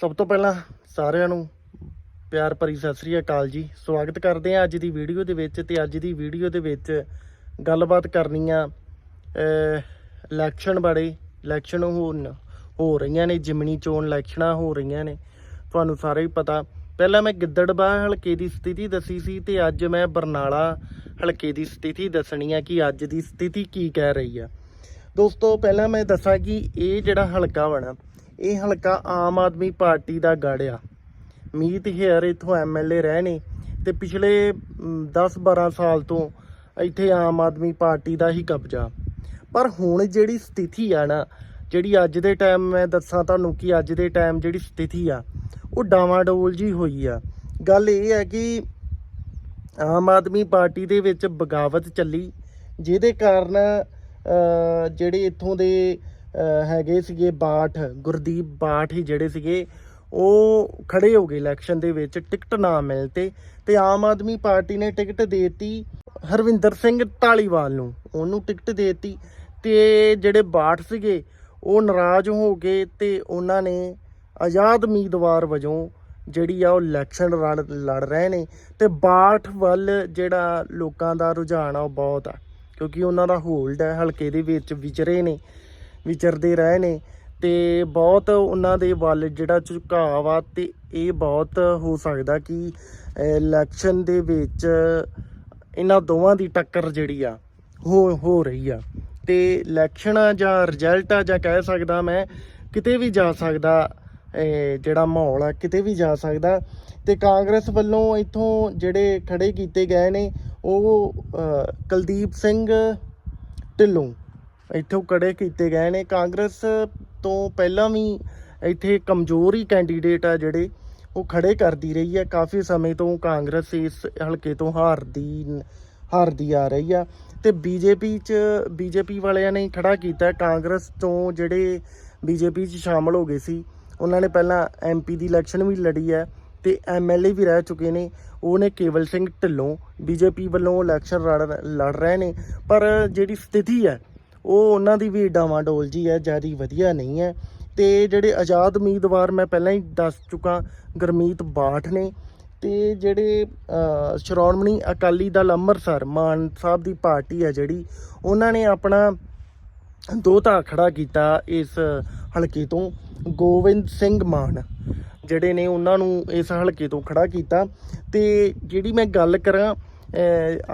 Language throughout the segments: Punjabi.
ਸਭ ਤੋਂ ਪਹਿਲਾਂ ਸਾਰਿਆਂ ਨੂੰ ਪਿਆਰ ਭਰੀ ਸਤਿ ਸ੍ਰੀ ਅਕਾਲ ਜੀ। ਸਵਾਗਤ ਕਰਦੇ ਹਾਂ ਅੱਜ ਦੀ ਵੀਡੀਓ ਦੇ ਵਿੱਚ ਤੇ ਅੱਜ ਦੀ ਵੀਡੀਓ ਦੇ ਵਿੱਚ ਗੱਲਬਾਤ ਕਰਨੀ ਆ ਇਲੈਕਸ਼ਨ ਬਾਰੇ ਇਲੈਕਸ਼ਨ ਹੋਣ ਹੋ ਰਹੀਆਂ ਨੇ ਜਿਮਣੀ ਚੋਣ ਇਲੈਕਸ਼ਨਾਂ ਹੋ ਰਹੀਆਂ ਨੇ, ਤੁਹਾਨੂੰ ਸਾਰੇ ਹੀ ਪਤਾ। ਪਹਿਲਾਂ ਮੈਂ ਗਿੱਦੜਬਾਹ ਹਲਕੇ ਦੀ ਸਥਿਤੀ ਦੱਸੀ ਸੀ ਤੇ ਅੱਜ ਮੈਂ ਬਰਨਾਲਾ ਹਲਕੇ ਦੀ ਸਥਿਤੀ ਦੱਸਣੀ ਆ ਕਿ ਅੱਜ ਦੀ ਸਥਿਤੀ ਕੀ ਕਹਿ ਰਹੀ ਆ। ਦੋਸਤੋ, ਪਹਿਲਾਂ ਮੈਂ ਦੱਸਾਂ ਕਿ ਇਹ ਜਿਹੜਾ ਹਲਕਾ ਬਣਾ ਇਹ ਹਲਕਾ ਆਮ ਆਦਮੀ ਪਾਰਟੀ ਦਾ ਗੜ ਆ। ਮੀਤ ਹੇਅਰ ਇਥੋਂ ਐਮਐਲਏ ਰਹੇ ਨੇ ਤੇ ਪਿਛਲੇ 10-12 ਸਾਲ ਤੋਂ ਇੱਥੇ ਆਮ ਆਦਮੀ ਪਾਰਟੀ ਦਾ ਹੀ ਕਬਜ਼ਾ। ਪਰ ਹੁਣ ਜਿਹੜੀ ਸਥਿਤੀ ਆ ਨਾ, ਜਿਹੜੀ ਅੱਜ ਦੇ ਟਾਈਮ ਮੈਂ ਦੱਸਾਂ ਤੁਹਾਨੂੰ ਕਿ ਅੱਜ ਦੇ ਟਾਈਮ ਜਿਹੜੀ ਸਥਿਤੀ ਆ, ਉਹ ਡਾਵਾਡੋਲ ਜੀ ਹੋਈ ਆ। ਗੱਲ ਇਹ ਹੈ ਕਿ ਆਮ ਆਦਮੀ ਪਾਰਟੀ ਦੇ ਵਿੱਚ ਬਗਾਵਤ ਚੱਲੀ, ਜਿਹਦੇ ਕਾਰਨ ਜਿਹੜੇ ਇੱਥੋਂ ਦੇ ਹੈਗੇ ਸੀਗੇ ਬਾਠ ਗੁਰਦੀਪ ਬਾਠ ਹੀ ਜਿਹੜੇ ਸੀਗੇ, ਉਹ ਖੜੇ ਹੋ ਗਏ ਇਲੈਕਸ਼ਨ ਦੇ ਵਿੱਚ ਟਿਕਟ ਨਾ ਮਿਲ ਤੇ ਤੇ ਆਮ ਆਦਮੀ ਪਾਰਟੀ ਨੇ ਟਿਕਟ ਦੇਤੀ ਹਰਵਿੰਦਰ ਸਿੰਘ ਢਾਲੀਵਾਲ ਨੂੰ, ਉਹਨੂੰ ਟਿਕਟ ਦੇਤੀ, ਤੇ ਜਿਹੜੇ ਬਾਠ ਸੀਗੇ, ਉਹ ਨਾਰਾਜ਼ ਹੋ ਗਏ, ਤੇ ਉਹਨਾਂ ਨੇ ਆਜ਼ਾਦ ਉਮੀਦਵਾਰ ਵਜੋਂ ਜਿਹੜੀ ਆ ਉਹ ਇਲੈਕਸ਼ਨ ਲੜ ਲੜ ਰਹੇ ਨੇ, ਤੇ ਬਾਠ ਵੱਲ ਜਿਹੜਾ ਲੋਕਾਂ ਦਾ ਰੁਝਾਨ ਆ ਉਹ ਬਹੁਤ ਆ, ਕਿਉਂਕਿ ਉਹਨਾਂ ਦਾ ਹੋਲਡ ਹੈ ਹਲਕੇ ਦੇ ਵਿੱਚ ਵਿਚਰੇ ਨੇ ਵਿਚਰਦੇ ਰਹੇ ਨੇ ਤੇ ਬਹੁਤ ਉਹਨਾਂ ਦੇ ਵੱਲ ਜਿਹੜਾ ਝੁਕਾਅ ਆ ਤੇ ਇਹ ਬਹੁਤ ਹੋ ਸਕਦਾ ਕਿ ਇਲੈਕਸ਼ਨ ਦੇ ਵਿੱਚ ਇਹਨਾਂ ਦੋਵਾਂ ਦੀ ਟੱਕਰ ਜਿਹੜੀ ਆ, ਹੋ ਹੋ ਰਹੀ ਆ। ਤੇ ਇਲੈਕਸ਼ਨ ਆ ਜਾਂ ਰਿਜ਼ਲਟ ਆ ਜਾਂ ਕਹਿ ਸਕਦਾ ਮੈਂ, ਕਿਤੇ ਵੀ ਜਾ ਸਕਦਾ ਜਿਹੜਾ ਮਾਹੌਲ ਆ, ਕਿਤੇ ਵੀ ਜਾ ਸਕਦਾ। ਤੇ ਕਾਂਗਰਸ ਵੱਲੋਂ ਇੱਥੋਂ ਜਿਹੜੇ ਖੜੇ ਕੀਤੇ ਗਏ ਨੇ, ਉਹ ਕੁਲਦੀਪ ਸਿੰਘ ਢਿੱਲੋਂ ਇੱਥੋਂ ਖੜੇ ਕੀਤੇ ਗਏ ਨੇ। ਕਾਂਗਰਸ ਤੋਂ ਪਹਿਲਾਂ ਵੀ ਇੱਥੇ ਕਮਜ਼ੋਰ ਹੀ ਕੈਂਡੀਡੇਟ ਆ ਜਿਹੜੇ, ਉਹ ਖੜੇ ਕਰਦੀ ਰਹੀ ਹੈ। ਕਾਫੀ ਸਮੇਂ ਤੋਂ ਕਾਂਗਰਸ ਇਸ ਹਲਕੇ ਤੋਂ ਹਾਰਦੀ ਹਾਰਦੀ ਆ ਰਹੀ ਆ ਤੇ ਬੀਜੇਪੀ ਚ, ਬੀਜੇਪੀ ਵਾਲਿਆਂ ਨੇ ਖੜਾ ਕੀਤਾ। ਕਾਂਗਰਸ ਤੋਂ ਜਿਹੜੇ ਬੀਜੇਪੀ ਚ ਸ਼ਾਮਲ ਹੋ ਗਏ ਸੀ, ਉਹਨਾਂ ਨੇ ਪਹਿਲਾਂ ਐਮਪੀ ਦੀ ਇਲੈਕਸ਼ਨ ਵੀ ਲੜੀ ਹੈ ਤੇ ਐਮਐਲਏ ਵੀ ਰਹਿ ਚੁੱਕੇ ਨੇ। ਉਹ ਨੇ ਕੇਵਲ ਸਿੰਘ ਢਿੱਲੋਂ ਬੀਜੇਪੀ ਵੱਲੋਂ ਇਲੈਕਸ਼ਨ ਲੜ ਲੜ ਰਹੇ ਨੇ। ਪਰ ਜਿਹੜੀ ਸਥਿਤੀ ਹੈ ਉਹ ਉਹਨਾਂ ਦੀ ਵੀ ਡਾਵਾਡੋਲ ਜੀ ਹੈ, ਜ਼ਿਆਦਾ ਵਧੀਆ ਨਹੀਂ ਹੈ। ਤੇ ਜਿਹੜੇ ਆਜ਼ਾਦ ਉਮੀਦਵਾਰ ਮੈਂ ਪਹਿਲਾਂ ਹੀ ਦੱਸ ਚੁੱਕਾ, ਗੁਰਮੀਤ ਬਾਠ ਨੇ। ਤੇ ਜਿਹੜੇ ਸ਼੍ਰੋਮਣੀ ਅਕਾਲੀ ਦਲ ਅੰਮ੍ਰਿਤਸਰ, ਮਾਨ ਸਾਹਿਬ ਦੀ ਪਾਰਟੀ ਹੈ ਜਿਹੜੀ, ਉਹਨਾਂ ਨੇ ਆਪਣਾ ਦੋਤਾ ਖੜਾ ਕੀਤਾ ਇਸ ਹਲਕੇ ਤੋਂ ਗੋਬਿੰਦ ਸਿੰਘ ਮਾਨ, ਜਿਹੜੇ ਨੇ ਉਹਨਾਂ ਨੂੰ ਇਸ ਹਲਕੇ ਤੋਂ ਖੜਾ ਕੀਤਾ। ਤੇ ਜਿਹੜੀ ਮੈਂ ਗੱਲ ਕਰਾਂ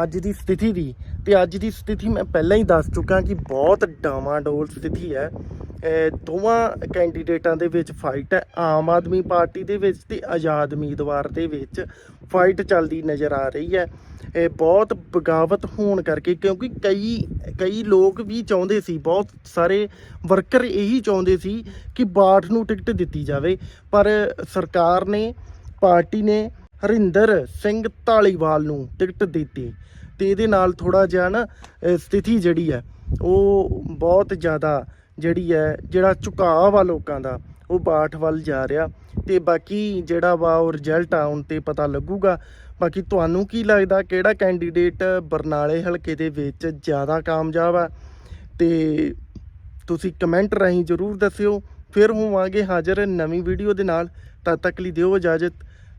ਅੱਜ ਦੀ ਸਥਿਤੀ ਦੀ। ਤੇ ਅੱਜ ਦੀ ਸਥਿਤੀ ਮੈਂ ਪਹਿਲਾਂ ਹੀ ਦੱਸ ਚੁੱਕਾ ਕਿ ਬਹੁਤ ਡਾਵਾਂਡੋਲ ਸਥਿਤੀ ਹੈ। ਦੋਵਾਂ ਕੈਂਡੀਡੇਟਾਂ ਦੇ ਵਿੱਚ ਫਾਈਟ ਹੈ। ਆਮ ਆਦਮੀ ਪਾਰਟੀ ਦੇ ਵਿੱਚ ਤੇ ਆਜ਼ਾਦ ਉਮੀਦਵਾਰ ਦੇ ਵਿੱਚ ਫਾਈਟ ਚੱਲਦੀ ਨਜ਼ਰ ਆ ਰਹੀ ਹੈ। ਇਹ ਬਹੁਤ ਬਗਾਵਤ ਹੋਣ ਕਰਕੇ ਕਿਉਂਕਿ ਕਈ ਕਈ ਲੋਕ ਵੀ ਚਾਹੁੰਦੇ ਸੀ, ਬਹੁਤ ਸਾਰੇ ਵਰਕਰ ਇਹੀ ਚਾਹੁੰਦੇ ਸੀ ਕਿ ਬਾਠ ਨੂੰ ਟਿਕਟ ਦਿੱਤੀ ਜਾਵੇ। ਪਰ ਸਰਕਾਰ ਨੇ, ਪਾਰਟੀ ਨੇ ਹਰਿੰਦਰ ਸਿੰਘ ਢਾਲੀਵਾਲ ਨੂੰ ਟਿਕਟ ਦਿੱਤੀ ਤੇ ਇਹਦੇ ਨਾਲ ਥੋੜਾ ਜਿਹਾ ਨਾ ਸਥਿਤੀ ਜਿਹੜੀ ਹੈ, ਉਹ ਬਹੁਤ ਜ਼ਿਆਦਾ ਜਿਹੜੀ ਹੈ, ਜਿਹੜਾ ਝੁਕਾਅ ਆ ਲੋਕਾਂ ਦਾ, ਉਹ ਬਾਠ ਵੱਲ ਜਾ ਰਿਹਾ ਤੇ ਬਾਕੀ ਜਿਹੜਾ ਵਾ ਉਹ ਰਿਜ਼ਲਟ ਆਉਣ ਤੇ ਪਤਾ ਲੱਗੂਗਾ। ਬਾਕੀ ਤੁਹਾਨੂੰ ਕੀ ਲੱਗਦਾ, ਕਿਹੜਾ ਕੈਂਡੀਡੇਟ ਬਰਨਾਲੇ ਹਲਕੇ ਦੇ ਵਿੱਚ ਜ਼ਿਆਦਾ ਕਾਮਯਾਬ ਆ? ਤੇ ਤੁਸੀਂ ਕਮੈਂਟ ਰਾਹੀਂ ਜਰੂਰ ਦੱਸਿਓ। ਫਿਰ ਹੋਵਾਂਗੇ ਹਾਜ਼ਰ ਨਵੀਂ ਵੀਡੀਓ ਦੇ ਨਾਲ। ਤਦ ਤੱਕ ਲਈ ਦਿਓ ਇਜਾਜ਼ਤ।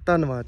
ਧੰਨਵਾਦ।